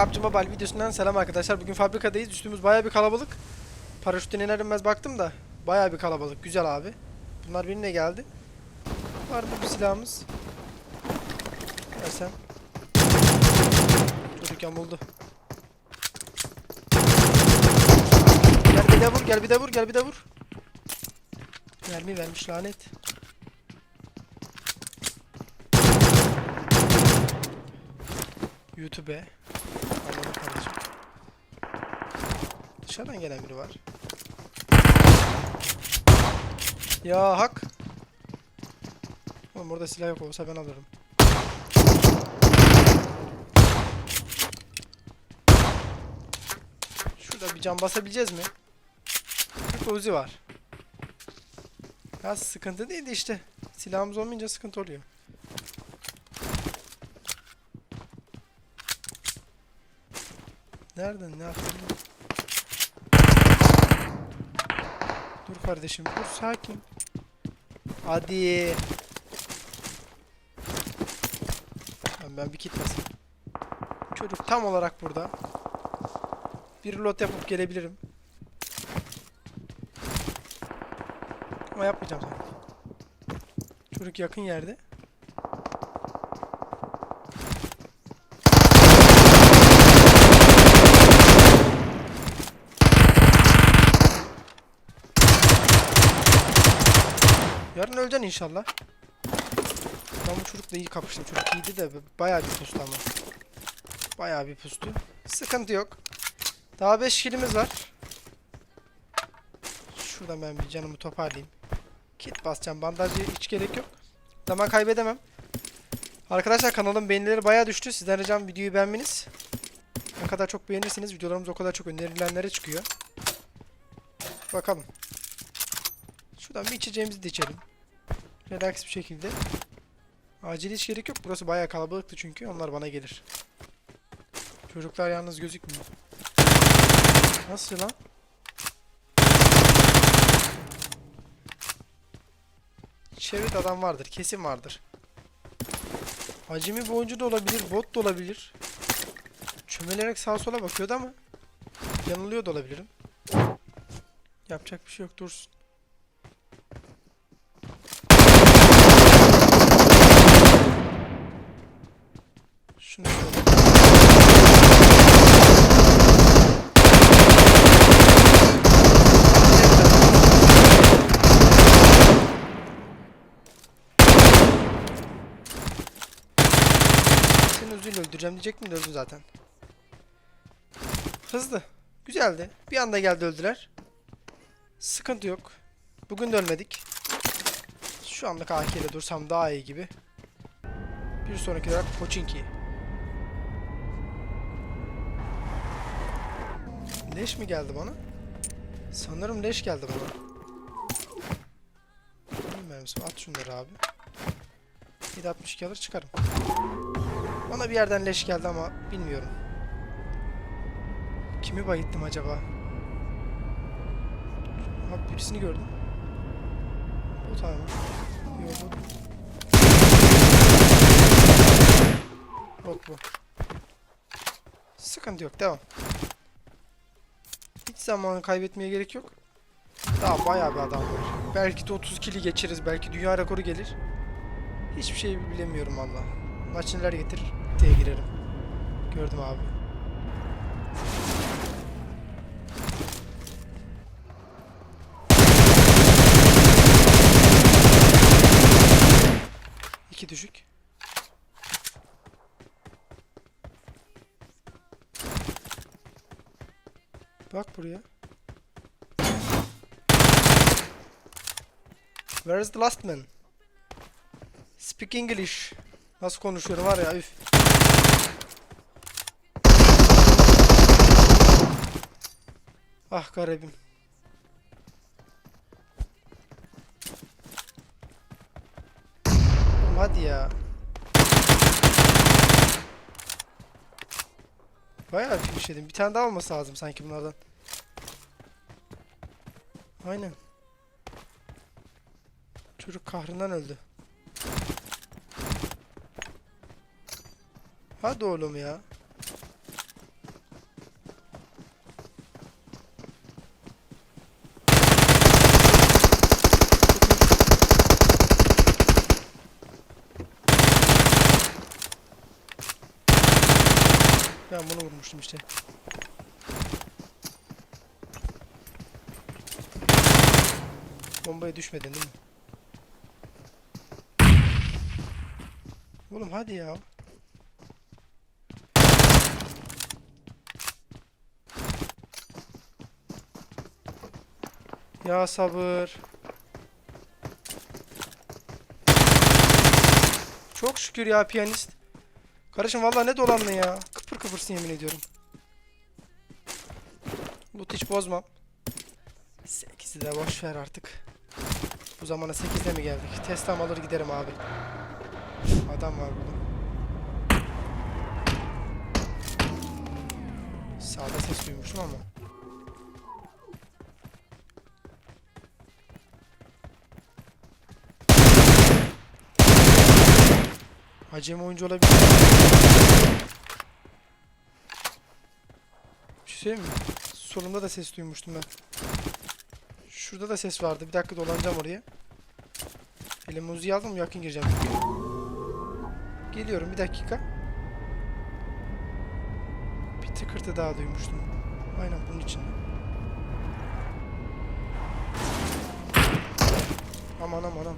PUBG Mobile videosundan selam arkadaşlar. Bugün fabrikadayız. Üstümüz baya bir kalabalık. Paraşütten iner inmez baktım da baya bir kalabalık. Güzel abi. Bunlar benimle geldi. Var mı bir silahımız? Versen. Çocuk yamuldu. Gel bir de vur, gel bir de vur, gel bir de vur. Mermi vermiş lanet. YouTube kardeşim. Dışarıdan gelen biri var. Ya hak. Oğlum burada silah yok olsa ben alırım. Şurada bir can basabileceğiz mi? Bir Uzi var. Ya sıkıntı değil de işte. Silahımız olmayınca sıkıntı oluyor. Nereden ne yaptın? Dur kardeşim dur sakin. Hadi. Ben, ben bir kit basayım. Çocuk tam olarak burada. Bir lot yapıp gelebilirim. Ama yapmayacağım sanki. Çocuk yakın yerde. Yarın öleceksin inşallah. Ben bu çocukla iyi kapıştım. Çocuk iyiydi de bayağı bir pustu ama. Bayağı bir pustu. Sıkıntı yok. Daha 5 kilimiz var. Şuradan ben bir canımı toparlayayım. Kit basacağım. Bandajı hiç gerek yok. Zaman kaybedemem. Arkadaşlar kanalın beğenileri bayağı düştü. Sizden ricam videoyu beğenmeniz. Ne kadar çok beğenirseniz videolarımız o kadar çok önerilenlere çıkıyor. Bakalım. Şuradan bir içeceğimizi de içelim. Relax bir şekilde. Acil hiç gerek yok. Burası bayağı kalabalıktı çünkü. Onlar bana gelir. Çocuklar yalnız gözükmüyor. Nasıl lan? Çevrede adam vardır. Kesin vardır. Acemi bir da olabilir. Bot da olabilir. Çömelerek sağa sola bakıyordu ama yanılıyor da olabilirim. Yapacak bir şey yok dursun. Şunu şöyle. Seni öldüreceğim diyecektim de öldü zaten. Hızlı. Güzeldi. Bir anda geldi öldüler. Sıkıntı yok. Bugün de ölmedik. Şu anlık AK ile dursam daha iyi gibi. Bir sonraki olarak Pochinki. Leş mi geldi bana? Sanırım leş geldi bana. Bilmiyorum at şunları abi. 762 alır çıkarım. Bana bir yerden leş geldi ama bilmiyorum. Kimi bayıttım acaba? Abi birisini gördüm. Bu tamam. Yok bu. Bot bu. Sıkıntı yok. Devam. Hiç zaman kaybetmeye gerek yok. Daha bayağı bir adam var. Belki de 30 kili geçeriz. Belki dünya rekoru gelir. Hiçbir şey bilemiyorum valla. Maç neler getirir diye girerim. Gördüm abi. İki düşük. Bak buraya. Where is the last man? Speak English. Nasıl konuşuyorum var ya üf. Ah garibim. hadi ya. Bayağı finishledim. Bir tane daha olması lazım sanki bunlardan. Aynen. Çocuk kahrından öldü. Hadi oğlum ya. Ben bunu vurmuştum işte. Bombaya düşmedin değil mi? Oğlum hadi ya. Ya sabır. Çok şükür ya piyanist. Kardeşim vallahi ne dolandın ya. Kıpır kıpırsın yemin ediyorum. Loot hiç bozmam. 8'i de boş ver artık. Bu zamana 8'de mi geldik? Teslam alır giderim abi. Adam var burada. Sağda ses duymuştum ama. Acemi oyuncu olabilir. Şey mi? Solumda da ses duymuştum ben. Şurada da ses vardı. Bir dakika dolanacağım oraya. Elime uziyi aldım yakın gireceğim. Geliyorum bir dakika. Bir tıkırtı daha duymuştum. Aynen bunun için. Aman aman aman.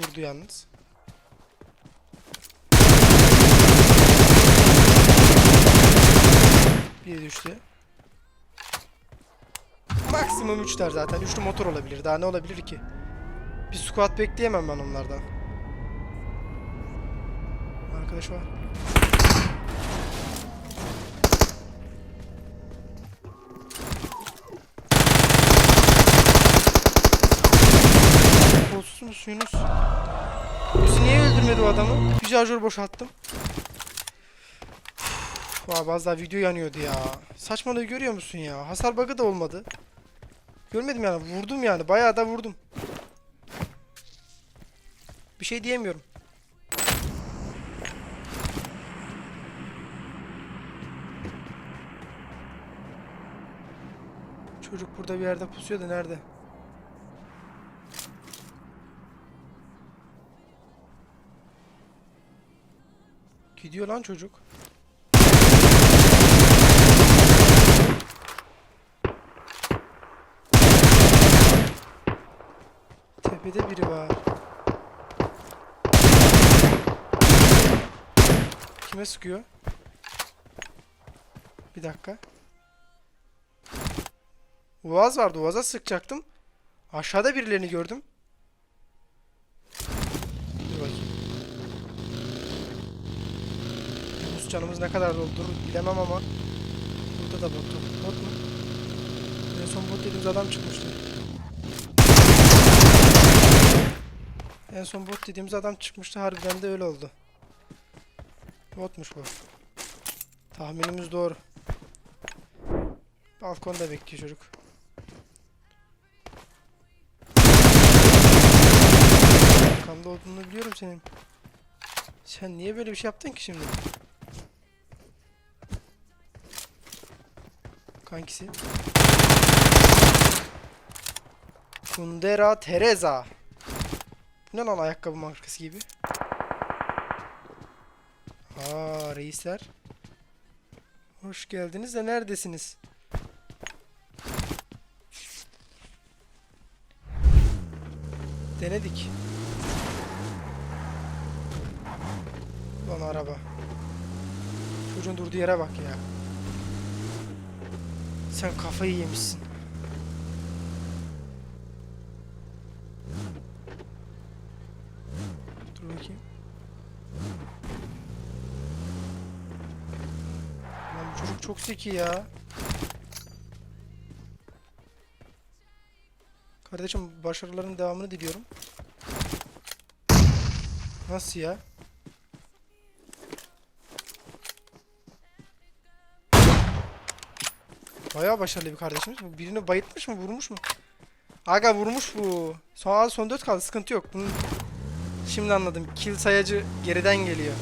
Vurdu yalnız. Bir düştü. Maksimum 3'ler zaten. Üçlü motor olabilir. Daha ne olabilir ki? Bir squat bekleyemem ben onlardan. Arkadaş var. Kolsuz musun Yunus? Bizi niye öldürmedi o adamı? Bir şarjör boşalttım. Vay daha video yanıyordu ya. Saçmalığı görüyor musun ya? Hasar bug'ı da olmadı. Görmedim yani. Vurdum yani. Bayağı da vurdum. Bir şey diyemiyorum. Çocuk burada bir yerde pusuyor da nerede? Gidiyor lan çocuk. Tepede biri var. Kime sıkıyor? Bir dakika. Uaz vardı. Uaz'a sıkacaktım. Aşağıda birilerini gördüm. Dur bakayım. Yunus canımız ne kadar doldurur bilemem ama. Burada da bot. Bot mu? En son bot dediğimiz adam çıkmıştı. En son bot dediğimiz adam çıkmıştı. Harbiden de öyle oldu. Botmuş bu. Tahminimiz doğru. Balkonda bekliyor çocuk. Arkamda olduğunu biliyorum senin. Sen niye böyle bir şey yaptın ki şimdi? Kankisi. Kundera Teresa. Bu ne lan ayakkabı markası gibi? Aa reisler. Hoş geldiniz de neredesiniz? Denedik. Lan araba. Çocuğun durduğu yere bak ya. Sen kafayı yemişsin. Dur bakayım. Lan bu çocuk çok zeki ya. Kardeşim başarıların devamını diliyorum. Nasıl ya? Bayağı başarılı bir kardeşimiz. Birini bayıltmış mı, vurmuş mu? Aga vurmuş bu. Son, son 4 kaldı, sıkıntı yok. Bunun Şimdi anladım. Kill sayacı geriden geliyor.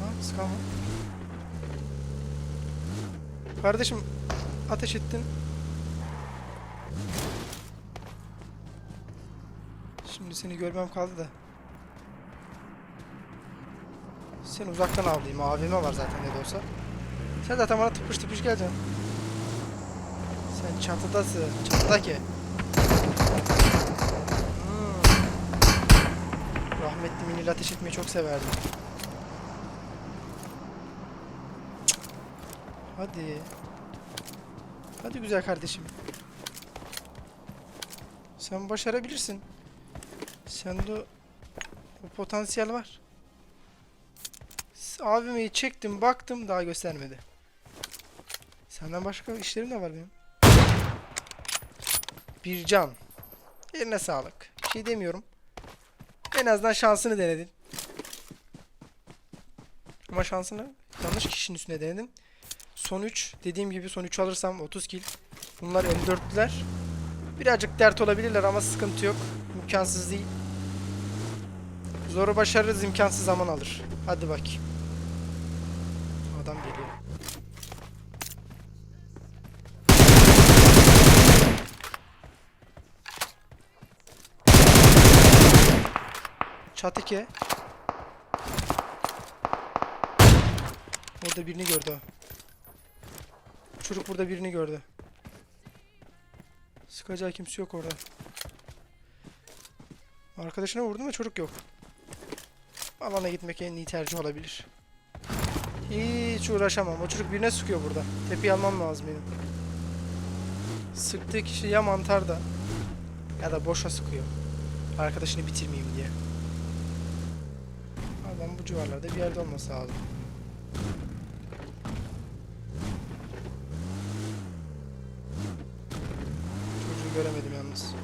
Ha, sıkan. Kardeşim ateş ettin. Şimdi seni görmem kaldı da. Seni uzaktan avlayayım. AVM var zaten ne de olsa. Sen zaten bana tıpış tıpış geleceksin. Sen çatıdasın. Çatıdaki. Hmm. Rahmetli Minil ateş etmeyi çok severdi. Hadi. Hadi güzel kardeşim. Sen başarabilirsin. Sende o, potansiyel var. Abimi çektim baktım daha göstermedi. Senden başka işlerim de var benim. Bir can. Eline sağlık. Bir şey demiyorum. En azından şansını denedin. Ama şansını yanlış kişinin üstüne denedin. Son 3 dediğim gibi son 3 alırsam 30 kill. Bunlar M4'lüler. Birazcık dert olabilirler ama sıkıntı yok. İmkansız değil. Zoru başarırız imkansız zaman alır. Hadi bakayım. Adam geliyor. Çat 2. Orada birini gördü o. Çocuk burada birini gördü. Sıkacağı kimse yok orada. Arkadaşına vurdum da çocuk yok. Alana gitmek en iyi tercih olabilir. Hiç uğraşamam. O çocuk birine sıkıyor burada. Tepeyi almam lazım benim. Sıktığı kişi ya mantarda ya da boşa sıkıyor. Arkadaşını bitirmeyeyim diye. Adam bu civarlarda bir yerde olması lazım. Yalnız.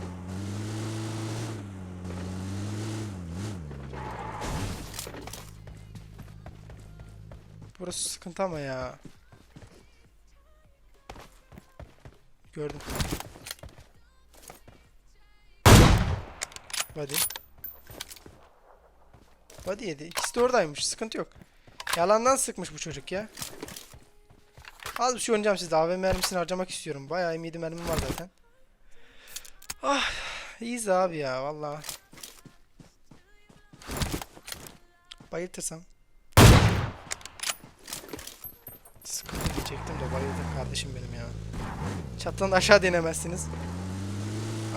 Burası sıkıntı ama ya. Gördüm. Hadi. Body yedi. İkisi de oradaymış. Sıkıntı yok. Yalandan sıkmış bu çocuk ya. Az bir şey oynayacağım sizde. AVM mermisini harcamak istiyorum. Bayağı M7 mermim var zaten. Ah. iyiyiz abi ya valla. Bayıltırsam. Sıkıntı diyecektim de bayıldım kardeşim benim ya. Çattan aşağı denemezsiniz.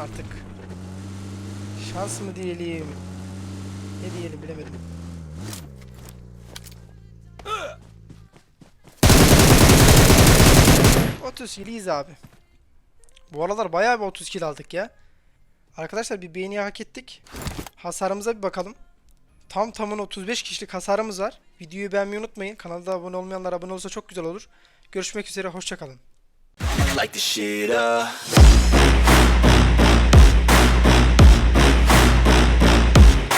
Artık. Şans mı diyelim? Ne diyelim bilemedim. Otuz kiliyiz abi. Bu aralar bayağı bir 30 kill aldık ya. Arkadaşlar bir beğeni hak ettik. Hasarımıza bir bakalım. Tam tamına 35 kişilik hasarımız var. Videoyu beğenmeyi unutmayın. Kanalda abone olmayanlar abone olursa çok güzel olur. Görüşmek üzere hoşçakalın. Like.